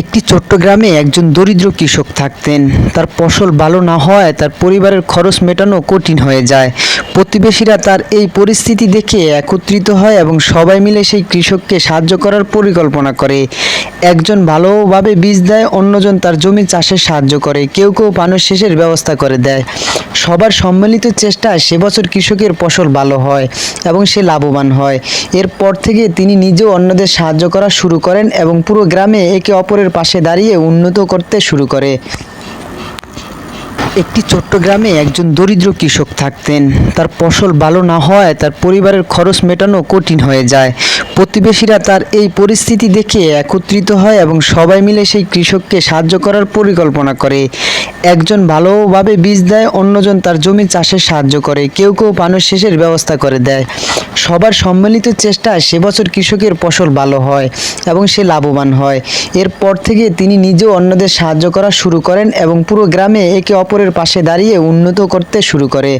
একটি ছোট্ট গ্রামে একজন দরিদ্র কৃষক থাকতেন। তার ফসল ভালো না হওয়ায় তার পরিবারের খরচ মেটানো কঠিন হয়ে যায়। প্রতিবেশীরা তার এই পরিস্থিতি দেখে একত্রিত হয় এবং সবাই মিলে সেই কৃষককে সাহায্য করার পরিকল্পনা করে। একজন ভালোভাবে বীজ দেয়, অন্যজন তার জমি চাষে সাহায্য করে। কেউ কেউ পানের শেষের ব্যবস্থা করে দেয়। সবার সম্মিলিত চেষ্টায় সে বছর কৃষকের ফসল ভালো হয় এবং সে লাভবান হয়। এরপর থেকে তিনি নিজেও অন্যদের সাহায্য করা শুরু করেন এবং পুরো গ্রামে একে অপরের পাশে দাঁড়িয়ে উন্নত করতে শুরু করে। একটি ছোট্ট গ্রামে একজন দরিদ্র কৃষক থাকতেন। তার ফসল ভালো না হওয়ায় তার পরিবারের খরচ মেটানো কঠিন হয়ে যায়। প্রতিবেশীরা তার এই পরিস্থিতি দেখে একত্রিত হয় এবং সবাই মিলে সেই কৃষককে সাহায্য করার পরিকল্পনা করে। একজন ভালোভাবে বীজ দেয়, অন্যজন তার জমি চাষে সাহায্য করে। কেউ কেউ পানের শেষের ব্যবস্থা করে দেয়। সবার সম্মিলিত চেষ্টায় সে বছর কৃষকের ফসল ভালো হয় এবং সে লাভবান হয়। এরপর থেকে তিনি নিজেও অন্যদের সাহায্য করা শুরু করেন এবং পুরো গ্রামে একে অপরের পাশে দাঁড়িয়ে উন্নত করতে শুরু করে।